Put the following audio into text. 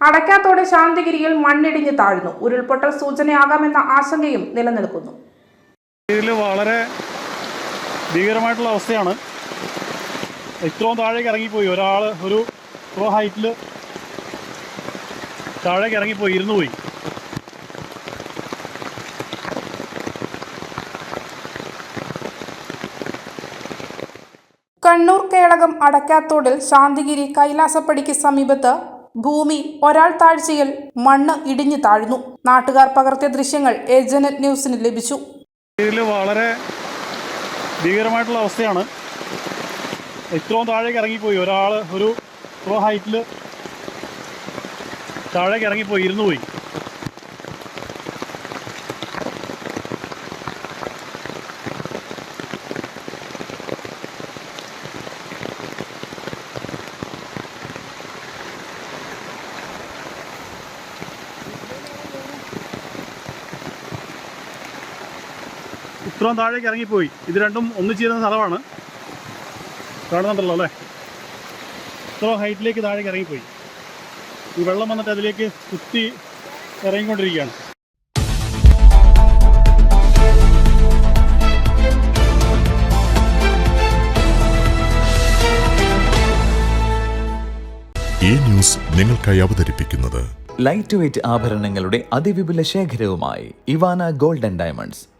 അടയ്ക്കാത്തോടെ ശാന്തിഗിരിയിൽ മണ്ണിടിഞ്ഞ് താഴ്ന്നു. ഉരുൾപൊട്ടൽ സൂചനയാകാമെന്ന ആശങ്കയും നിലനിൽക്കുന്നു. വളരെ ഭീകരമായിട്ടുള്ള അവസ്ഥയാണ്. ഇത്രയും താഴേക്ക് ഇറങ്ങിപ്പോയി. ഒരാൾ ഒരു ഇത്രോ ഹൈറ്റിൽ താഴേക്ക് ഇറങ്ങിപ്പോയി. ഇരുന്നു പോയി. കണ്ണൂർ കേളകം അടക്കാത്തോടിൽ ശാന്തിഗിരി കൈലാസപ്പടിക്ക് സമീപത്ത് ഭൂമി ഒരാൾ താഴ്ചയിൽ മണ്ണ് ഇടിഞ്ഞു താഴ്ന്നു. നാട്ടുകാർ പകർത്തിയ ദൃശ്യങ്ങൾ ഏജനറ്റ് ന്യൂസിന് ലഭിച്ചു. വളരെ ഭീകരമായിട്ടുള്ള അവസ്ഥയാണ്. ഇത്രയും താഴേക്ക് ഇറങ്ങിപ്പോയി. ഒരാൾ ഒരു ഹൈറ്റിൽ താഴേക്ക് ഇറങ്ങിപ്പോയി. ഇരുന്നു പോയി. ഇത്രയും താഴേക്ക് ഇറങ്ങിപ്പോയി. ഇത് രണ്ടും ഒന്നിച്ചിരുന്ന സ്ഥലമാണ്. കാണുന്നുണ്ടല്ലോ അല്ലേ? ഇത്രയും ഹൈറ്റിലേക്ക് താഴേക്ക് ഇറങ്ങിപ്പോയി. ഈ വെള്ളം വന്നിട്ട് അതിലേക്ക് കുത്തി ഇറങ്ങിക്കൊണ്ടിരിക്കുകയാണ്. ഈ ന്യൂസ് നിങ്ങൾക്കായി അവതരിപ്പിക്കുന്നത് ലൈറ്റ് വെയിറ്റ് ആഭരണങ്ങളുടെ അതിവിപുല ശേഖരവുമായി ഇവാന ഗോൾഡൻ ഡയമണ്ട്സ്.